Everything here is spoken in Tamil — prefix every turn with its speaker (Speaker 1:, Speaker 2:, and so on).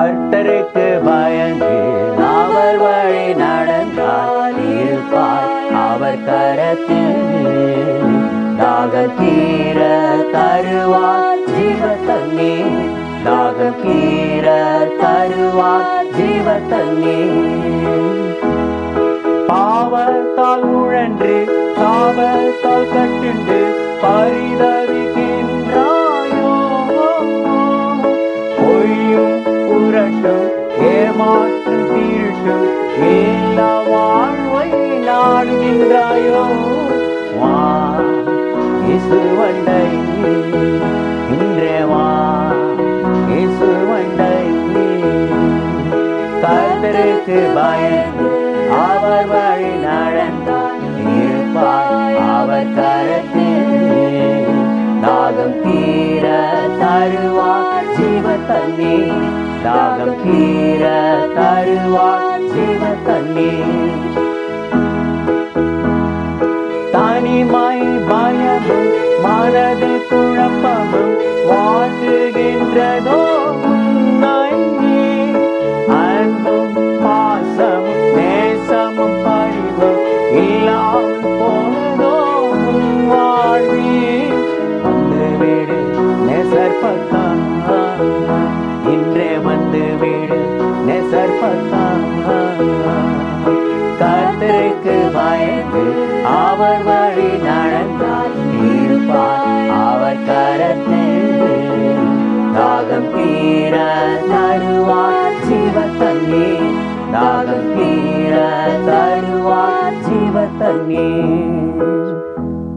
Speaker 1: கர்த்தருக்கு பயந்து அவர் வழி நடந்தால் இருப்பார். அவர் கரத்தில் தாகம் தீர தருவார். ஜீவ தண்ணீர் தாகம் தீர தருவார். ஜீவ தண்ணீர் பாவத்தால் உழன்று பாவத்தால் கட்டுண்டு பரிதவிக்கின்றாயோ புரட்டும் ஏமாற்றும் தீர்ட்டும் எல்லா வாழ்வை நாடுகின்றாயோ? வா இசுவண்டை இன்றே வா இசுவண்டை கர்த்தருக்கு பயந்து அவர் வழி நடந்தார் இருப்பார் அவர் கரத்தில் நாகம் தீர தருவார் ஜீவ தண்ணீர். தாகம் தீர தருவார் ஜீவ தண்ணீர் தனிமாய் பயமும் மனது குழப்பமும் வாட்டுகின்றதோ அன்பும் பாசமும் நேசமும் பரிவும் இல்லாமல் போ அவருக்கு பயந்து அவர் வழி நடந்தால் இருப்பார் அவர் கரத்தில். தாகம் தீர தருவார் ஜீவ தாகம் தீர தருவார் ஜீவ